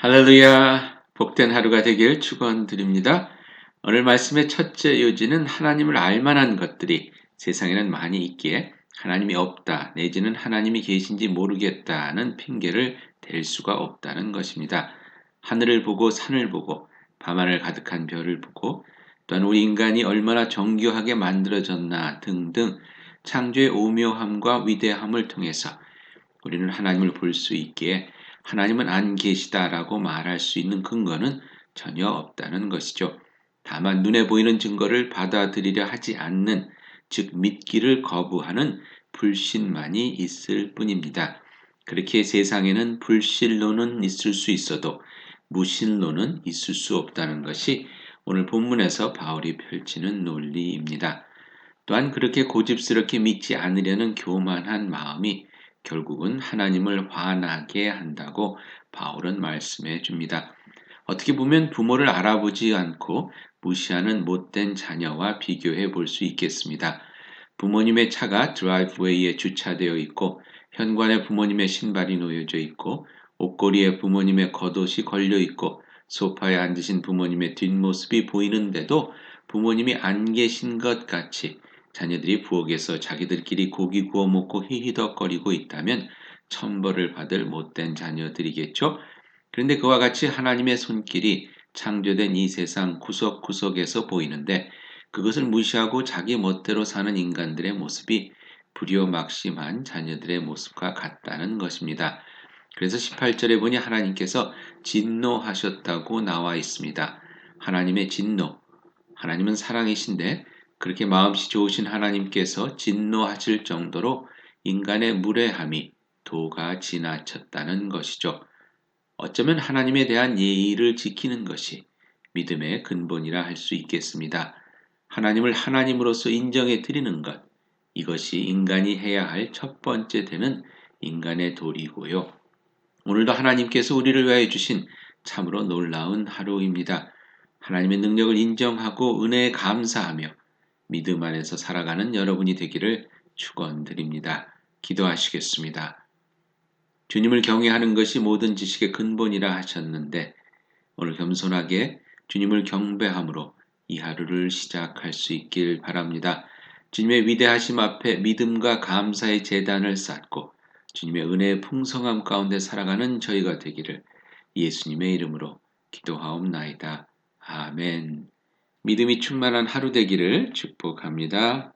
할렐루야! 복된 하루가 되길 축원드립니다. 오늘 말씀의 첫째 요지는 하나님을 알만한 것들이 세상에는 많이 있기에 하나님이 없다 내지는 하나님이 계신지 모르겠다는 핑계를 댈 수가 없다는 것입니다. 하늘을 보고 산을 보고 밤하늘 가득한 별을 보고 또한 우리 인간이 얼마나 정교하게 만들어졌나 등등 창조의 오묘함과 위대함을 통해서 우리는 하나님을 볼 수 있기에 하나님은 안 계시다라고 말할 수 있는 근거는 전혀 없다는 것이죠. 다만 눈에 보이는 증거를 받아들이려 하지 않는 즉 믿기를 거부하는 불신만이 있을 뿐입니다. 그렇게 세상에는 불신론은 있을 수 있어도 무신론은 있을 수 없다는 것이 오늘 본문에서 바울이 펼치는 논리입니다. 또한 그렇게 고집스럽게 믿지 않으려는 교만한 마음이 결국은 하나님을 화나게 한다고 바울은 말씀해 줍니다. 어떻게 보면 부모를 알아보지 않고 무시하는 못된 자녀와 비교해 볼 수 있겠습니다. 부모님의 차가 드라이브웨이에 주차되어 있고 현관에 부모님의 신발이 놓여져 있고 옷걸이에 부모님의 겉옷이 걸려 있고 소파에 앉으신 부모님의 뒷모습이 보이는데도 부모님이 안 계신 것 같이 자녀들이 부엌에서 자기들끼리 고기 구워 먹고 히히덕거리고 있다면 천벌을 받을 못된 자녀들이겠죠. 그런데 그와 같이 하나님의 손길이 창조된 이 세상 구석구석에서 보이는데 그것을 무시하고 자기 멋대로 사는 인간들의 모습이 불효막심한 자녀들의 모습과 같다는 것입니다. 그래서 18절에 보니 하나님께서 진노하셨다고 나와 있습니다. 하나님의 진노. 하나님은 사랑이신데 그렇게 마음씨 좋으신 하나님께서 진노하실 정도로 인간의 무례함이 도가 지나쳤다는 것이죠. 어쩌면 하나님에 대한 예의를 지키는 것이 믿음의 근본이라 할 수 있겠습니다. 하나님을 하나님으로서 인정해 드리는 것, 이것이 인간이 해야 할 첫 번째 되는 인간의 도리고요. 오늘도 하나님께서 우리를 위하여 주신 참으로 놀라운 하루입니다. 하나님의 능력을 인정하고 은혜에 감사하며 믿음 안에서 살아가는 여러분이 되기를 축원드립니다. 기도하시겠습니다. 주님을 경외하는 것이 모든 지식의 근본이라 하셨는데 오늘 겸손하게 주님을 경배함으로 이 하루를 시작할 수 있길 바랍니다. 주님의 위대하심 앞에 믿음과 감사의 재단을 쌓고 주님의 은혜의 풍성함 가운데 살아가는 저희가 되기를 예수님의 이름으로 기도하옵나이다. 아멘. 믿음이 충만한 하루 되기를 축복합니다.